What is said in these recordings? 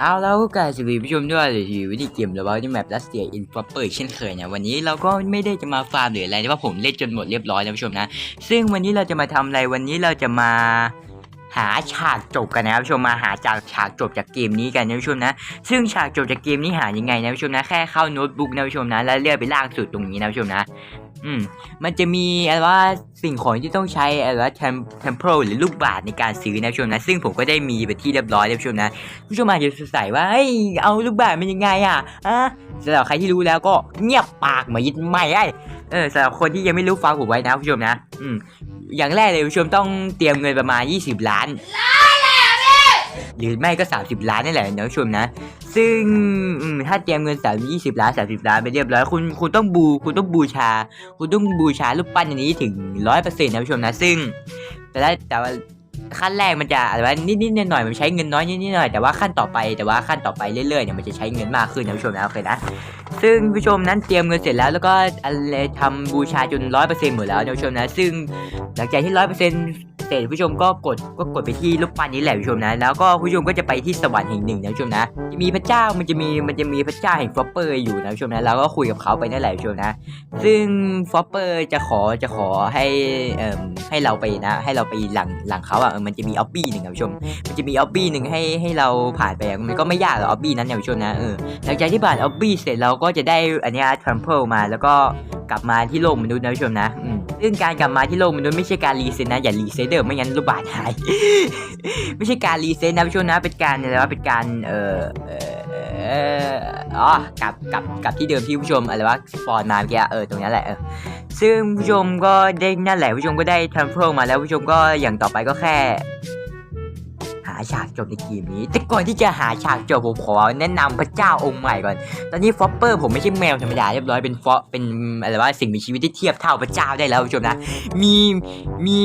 เอาแล้วก็กลายสวัสดีผู้ชมด้วยเลยที่วิธีเกมระบาที่แมปรัสเซียอินฟอร์เปอร์เช่นเคยนะวันนี้เราก็ไม่ได้จะมาฟาร์มหรืออะไรแต่ว่าผมเล่นจนหมดเรียบร้อยนะผู้ชมนะ ซึ่งวันนี้เราจะมาทำอะไรวันนี้เราจะมา หาฉากจบกันนะครับผู้ชมมาหาจากฉากจบจากเกมนี้กันนะผู้ชมนะ ซึ่งฉากจบจากเกมนี้หายังไงนะผู้ชมนะแค่เข้าโน้ตบุ๊กนะผู้ชมนะแล้วเลื่อนไปล่างสุดตรงนี้นะผู้ชมนะอืมมันจะมีอะไรว่าสิ่งของที่ต้องใช้อะไรว่าเทมเทมเพลหรือลูกบาศก์ในการซื้อนะผู้ชมนะ ซึ่งผมก็ได้มีไปที่เรียบร้อยแล้วผู้ชมนะผู้ชมอาจจะสงสัยว่าเฮ้ยเอาลูกบาศก์เป็นยังไงอะอะสำหรับใครที่รู้แล้วก็เงียบปากมายิดไม่ไอ้เออสำหรับคนที่ยังไม่รู้ฟังผมไว้นะผู้ชมนะ อืม อย่างแรกเลยผู้ชมต้องเตรียมเงินประมาณ 20 ล้าน หรือไม่ก็ 30 ล้านนี่แหละนะผู้ชมนะ ซึ่งอืมถ้าเตรียมเงินสามยี่สิบล้านสามสิบล้านไปเรียบร้อยคุณคุณต้องบูคุณต้องบูชา คุณต้องบูชารูปปั้นอันนี้ถึงร้อยเปอร์เซ็นต์นะผู้ชมนะ ซึ่งแต่ละแต่ว่า ขั้นแรกมันจะอะไรว่านิดๆหน่อยๆมันใช้เงินน้อยนิดๆหน่อยๆแต่ว่าขั้นต่อไปแต่ว่าขั้นต่อไปเรื่อยๆเนี่ยมันจะใช้เงินมากขึ้นนะผู้ชมนะโอเคนะซึ่งผู้ชมนั้นเตรียมเงินเสร็จแล้วแล้วก็อะไรทำบูชาจนร้อยเปอร์เซ็นต์หมดแล้วนะผู้ชมนะซึ่งหลังจากที่ร้อยเปอร์เซ็นต์เสร็จผู้ชมก็กดก็กดไปที่รูปปั้นนี้แหละผู้ชมนะแล้วก็ผู้ชมก็จะไปที่สวรรค์แห่งหนึ่งนะผู้ชมนะจะมีพระเจ้ามันจะมีมันจะมีพระเจ้าแห่งฟอปเปอร์อยู่นะผู้ชมนะเราก็คุยกับเขาไปนั่นแหละผู้ชมนะ ซึ่งฟอปเปอร์จะขอจะขอให้เอ่มให้เราไปนะ ให้เราไปหลังหลังเขาอะมันจะมีออบบี้หนึ่งครับผู้ชม มันจะมีออบบี้หนึ่งให้ให้เราผ่านไปมันก็ไม่ยากหรอกออบบี้นั้นครับผู้ชมนะเออหลังจากที่ผ่านออบบี้เสร็จเราก็จะได้อันนี้ทรัมเพิลมาแล้วก็กลับมาที่โลกมนุษย์นะผู้ชมนะอืมซึ่งการกลับมาที่โลกมนุษย์ไม่ใช่การรีเซ็ตนะอย่ารีเซ็ตเดิมไม่งั้นรูปบาดหาย ไม่ใช่การรีเซ็ตนะผู้ชมนะเป็นการอะไรวะเป็นการเอ่อ ออเอ่ออ๋อกลับกลับกลับที่เดิมที่ผู้ชมอะไรวะสปอนมาเมื่อกี้เออตรงนี้แหละเออซึ่งผู้ชมก็ได้นั่นแหละผู้ชมก็ได้ทรัมเพิลมาแล้วผู้ชมก็อย่างต่อไปก็แค่ ฉากจบในเกมนี้ แต่ก่อนที่จะหาฉากจบผมขอแนะนำพระเจ้าองค์ใหม่ก่อน ตอนนี้ฟอปเปอร์ผมไม่ใช่แมวธรรมดาเรียบร้อยเป็นฟอเป็นอะไรว่าสิ่งมีชีวิตที่เทียบเท่าพระเจ้าได้แล้วผู้ชมนะ มีมี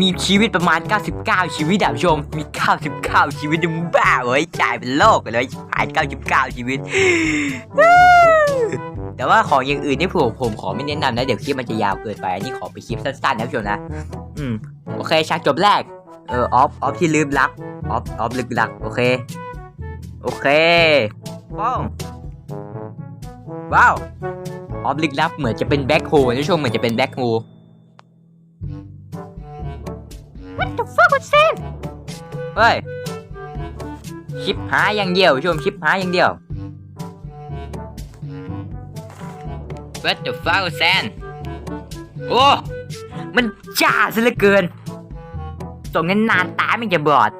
มีชีวิตประมาณ 99 ชีวิตอะผู้ชมมี 99 ชีวิตมึงบ้าเว้ยจ่ายเป็นโลกเลยหาย99 ชีวิตแต่ว่าของอย่างอื่นนี่ผมผมขอไม่แนะนำนะ เดี๋ยวคลิปมันจะยาวเกินไป อันนี้ขอไปคลิปสั้นๆนะผู้ชมนะ อืม โอเคฉากจบแรก เออออฟออฟที่ลืมรักออฟออฟลึกลัก โอเค โอเคว้าวว้าวออฟลึกลับเหมือนจะเป็นแบ็คโฮนะผู้ชมเหมือนจะเป็นแบ็คโฮ What the fuck was that เฮ้ยชิปหายอย่างเดียวผู้ชมชิปหายอย่างเดียว What the fuck was that โอ้ มันจ้าซะเหลือเกิน ส่งเงินนานตาไม่จะบอด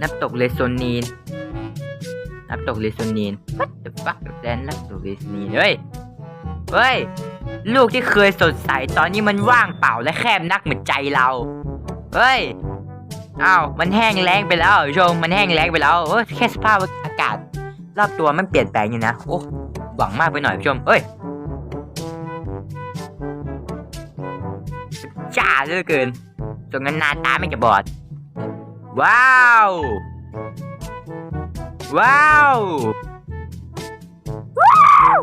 นับตกเลโซนีน นับตกเลโซนีน What the fuck was that นับตกเลโซนีนเฮ้ย เฮ้ย ลูกที่เคยสดใสตอนนี้มันว่างเปล่าและแคบนักเหมือนใจเรา เฮ้ยอ้าวมันแห้งแล้งไปแล้วชมมันแห้งแล้งไปแล้วเออแค่สภาพอากาศ รอบตัวมันเปลี่ยนแปลงอยู่นะโอ้หวังมากไปหน่อยชมเอ้ยจ้าเหลือเกิน จนงั้นหน้าตาไม่จะบอด ว้าว ว้าว ว้าว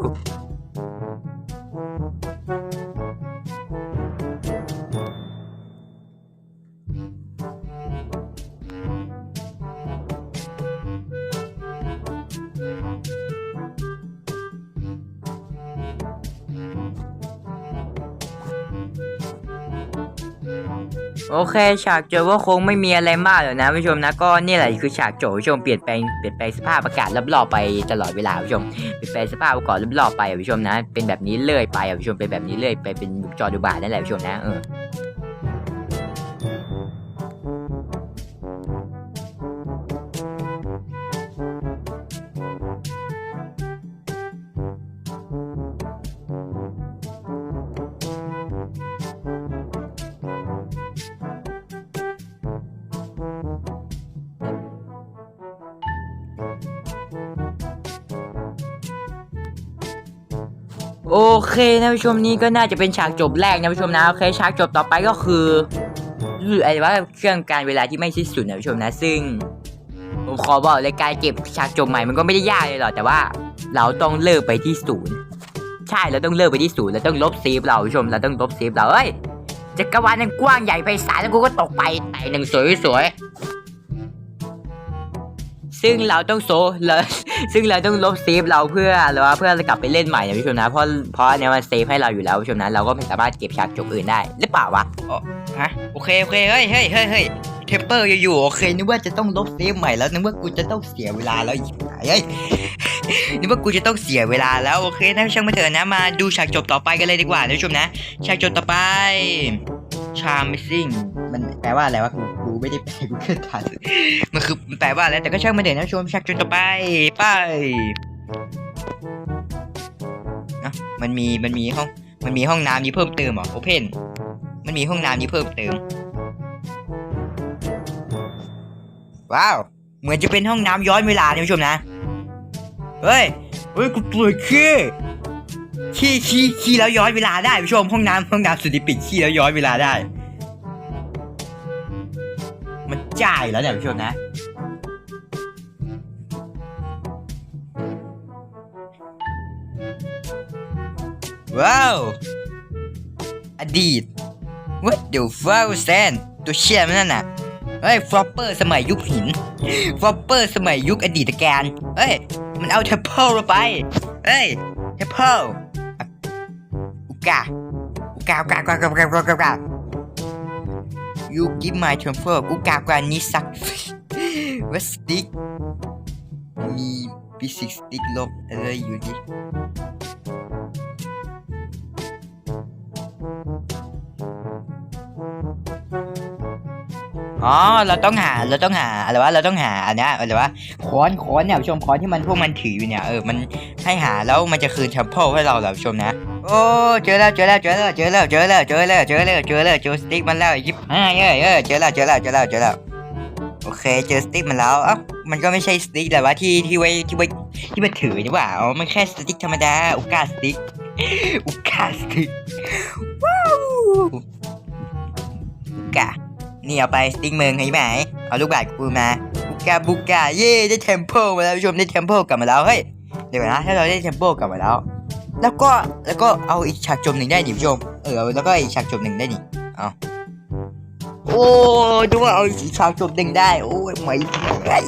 โอเคฉากจบก็คงไม่มีอะไรมากหรอกนะผู้ชมนะก็นี่แหละคือฉากจบผู้ชมเปลี่ยนแปลงเปลี่ยนแปลงสภาพอากาศรอบๆไปตลอดเวลาผู้ชมเปลี่ยนแปลงสภาพอากาศรอบๆไปอะผู้ชมนะ เป็นแบบนี้เรื่อยไปผู้ชมเป็นแบบนี้เรื่อยไปเป็นจอดูบาทนั่นแหละผู้ชมนะเออ โอเคนะผู้ชมนี้ก็น่าจะเป็นฉากจบแรกนะผู้ชมนะโอเคฉากจบต่อไปก็คือไอ้ว่าเครื่องการเวลาที่ไม่สิ้นสุดนะผู้ชมนะ ซึ่งผมขอบอกเลยการเก็บฉากจบใหม่มันก็ไม่ได้ยากเลยหรอกแต่ว่า เราต้องเลิกไปที่ศูนย์ใช่เราต้องเลิกไปที่ศูนย์เราต้องลบเซฟเราผู้ชมเราต้องลบเซฟเราเอ้ยจักรวาลนั้นกว้างใหญ่ไพศาลแล้วกูก็ตกไปแต่หนึ่งสวยสวยซึ่งเราต้องโซเรา ซึ่งเราต้องลบเซฟเราเพื่อหรือว่าเพื่อจะกลับไปเล่นใหม่นะผู้ชมนะเพราะเพราะเนี้ยมันเซฟให้เราอยู่แล้วผู้ชมนะเราก็ไม่สามารถเก็บฉากจบอื่นได้หรือเปล่าวะอ๋อฮะโอเคโอเคเฮ้ยเฮ้ยเฮ้ยเฮ้ยเทมเปอร์อยู่ๆโอเคนึกว่าจะต้องลบเซฟใหม่แล้วนึกว่ากูจะต้องเสียเวลาแล้วอีกเฮ้ยนึกว่ากูจะต้องเสียเวลาแล้วโอเคนะช่างมาเถอะนะมาดูฉากจบต่อไปกันเลยดีกว่านะผู้ชมนะฉากจบต่อไป charming มันแปลว่าอะไรวะกู ไม่ได้แปลกูเกิดทันมันคือมันแปลว่าอะไรแต่ก็ช่างมาเถอะนะผู้ชมฉากจบต่อไปไปเอะมันมีมันมีห้อง มันมีห้องน้ำนี้เพิ่มเติมเหรอโอเพนมันมีห้องน้ำนี้เพิ่มเติม ว้าว เหมือนจะเป็นห้องน้ำย้อนเวลานะผู้ชมนะ เฮ้ย เฮ้ยกูปวดขี้ขี้ขี้ขี้แล้วย้อนเวลาได้ผู้ชมห้องน้ำห้องน้ำสุดิปิดขี้แล้วย้อนเวลาได้ จ่ายแล้วเนี่ยพี่ชมนะ ว้าว อดีต What the fuck s ซนตัวเชี่ยมนนั่นน่ะเอ้ยฟลอปเปอร์สมัยยุคหินฟลอปเปอร์สมัยยุคอดีตแกนรเฮ้ย มันเอาเทปเปอร์ไปเอ้ยเทปเปิลอุกาอุกาอุกาอุกาอุกาอุกา you give my temper อุกาอุกานี่สักว่าสติ๊กมีฟิสิกสติ๊กลบอะไรอยู่ดิอ๋อ เราต้องหา เราต้องหาอะไรวะ เราต้องหาอันนี้อะไรวะ ค้อนค้อนเนี่ยชมค้อนที่มันพวกมันถืออยู่เนี่ย เออ มันให้หาแล้วมันจะคืนแชมเปิลให้เราเหรอชมนะ โอ้เจอแล้วเจอแล้วเจอแล้วเจอแล้วเจอแล้วเจอแล้วเจอแล้วเจอแล้วเจอสติ๊กมันแล้วยิบห้าเอ้ยเอ้ยเจอแล้วเจอแล้วเจอแล้วเจอแล้วโอเคเจอสติ๊กมันแล้วอ้ามันก็ไม่ใช่สติ๊กแต่ว่าที่ที่ไว้ที่ไว้ที่มันถือนี่หว่าอ๋อมันแค่สติ๊กธรรมดาอุกาสติ๊กอุกาสติ๊กว้าวอุกานี่เอาไปสติ๊กเมืองเห็นไหมเอาลูกบาศก์กูมาบุกาบุกาเย่ได้เทมเพลมาแล้วผู้ชมได้เทมเพลกลับมาแล้วเฮ้ยเดี๋ยวนะถ้าเราได้เทมเพลกลับมาแล้ว แล้วก็แล้วก็เอาอีกฉากจมหนึ่งได้ดิพี่ชมเออแล้วก็อีกฉากจมหนึ่งได้ดิเอาโอ้ดูว่าเอาอีกฉากจมหนึ่งได้โอ้ยไม่ได้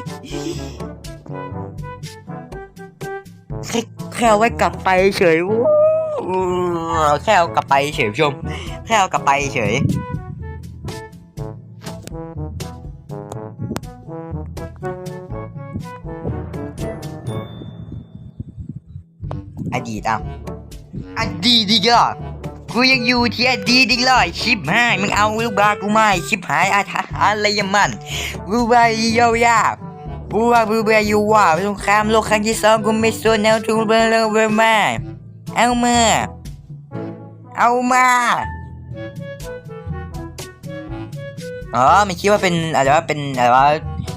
แค่แค่เอาไว้กลับไปเฉยแค่เอากลับไปเฉยพี่ชมแค่เอากลับไปเฉย ดีตอะอดีตดีก็กูยังอยู่ที่อดีตอีกเลยชิบหายมึงเอาลูกบากูไม่ชิบหายอาทะอะไรยังมันบูบายยาวยาบูบาบูเบายยูว่าสงครามโลกครั้งที่สองกูไม่สนเอาทุกเรื่องเรื่องมาเอามาเอามาอ๋อไม่คิดว่าเป็นอะไรว่าเป็นอะไรว่า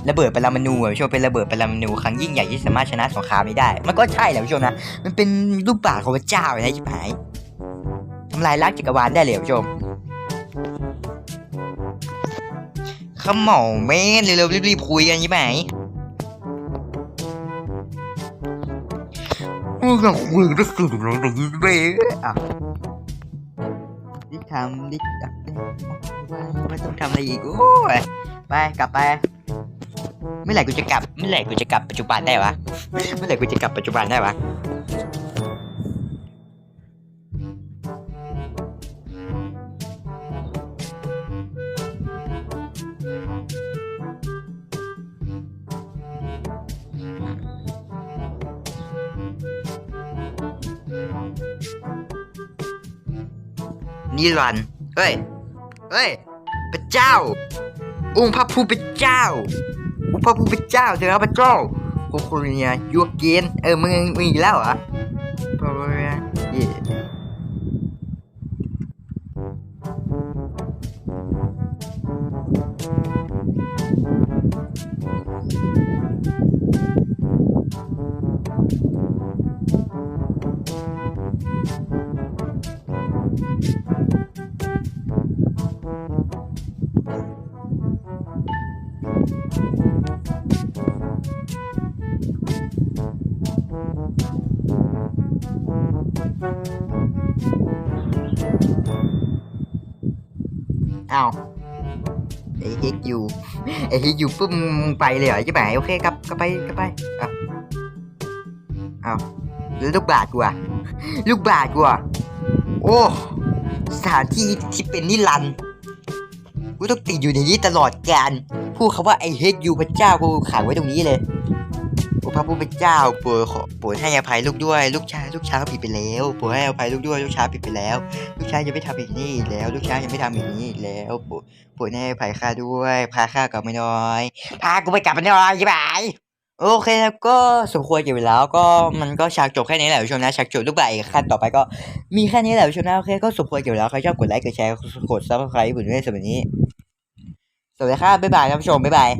ระเบิดปรมาณูอะผู้ชมเป็นระเบิดปรมาณูครั้งยิ่งใหญ่ที่สามารถชนะสงครามนี้ได้ มันก็ใช่แหละผู้ชมนะ มันเป็นรูปบาทของพระเจ้าเลยนะชิบหายทำลายล้างจักรวาลได้เลยผู้ชมขมอแม่นเร็วๆรีบๆคุยกันชิบหายมึงก็คุยก็สุดแล้วแต่ยิ่งเบ้อะดิทำดิจับไม่ต้องทำอะไรอีกโอ้ยไปกลับไป เมื่อไหร่กูจะกลับเมื่อไหร่กูจะกลับปัจจุบันได้วะเมื่อไหร่กูจะกลับปัจจุบันได้วะนิรันเฮ้ย เฮ้ย พระเจ้า องค์พระผู้เป็นเจ้า พระผู้เป็นเจ้าเจ้าพระเจ้าโคโคเนียยูเกนเออมึงมึงอีกแล้วเหรอพระผู้เป็นเย่ อ้าวไอ้เฮกยูไอ้เฮกยูปุ๊บไปเลยเหรอใช่ไหมโอเคกลับกลับไปกลับไปเอาเอาล้วลูกบาศก์กูอะลูกบาศก์กูอะโอ้สถานที่ที่เป็นนิรันดร์กูต้องติดอยู่ในนี้ตลอดกาล พูดคำว่าไอเฮกยูพระเจ้ากูขังไว้ตรงนี้เลยโอ้พระผู้เป็นเจ้าโปรดขอโปรดให้อภัยลูกด้วย ลูกชายลูกชายผิดไปแล้วโปรดให้อภัยลูกด้วย ลูกชายผิดไปแล้ว ลูกชายยังไม่ทำอย่างนี้อีกแล้ว ลูกชายยังไม่ทำอย่างนี้อีกแล้วโปรดโปรดให้อภัยข้าด้วยพาข้ากลับมาหน่อย พากูไปกลับมาหน่อยใช่ไหมโอเคครับก็สมควรเก็บแล้วก็มันก็ฉากจบแค่นี้แหละผู้ชมนะฉากจบลูกใบอีกขั้นต่อไปก็มีแค่นี้แหละผู้ชมนะโอเคก็สมควรเก็บแล้วใครชอบกดไลค์กดแชร์กดซับสไครต์ผมด้วยสำหรับนี้ สวัสดีครับบ๊ายบายท่านผู้ชมบ๊ายบาย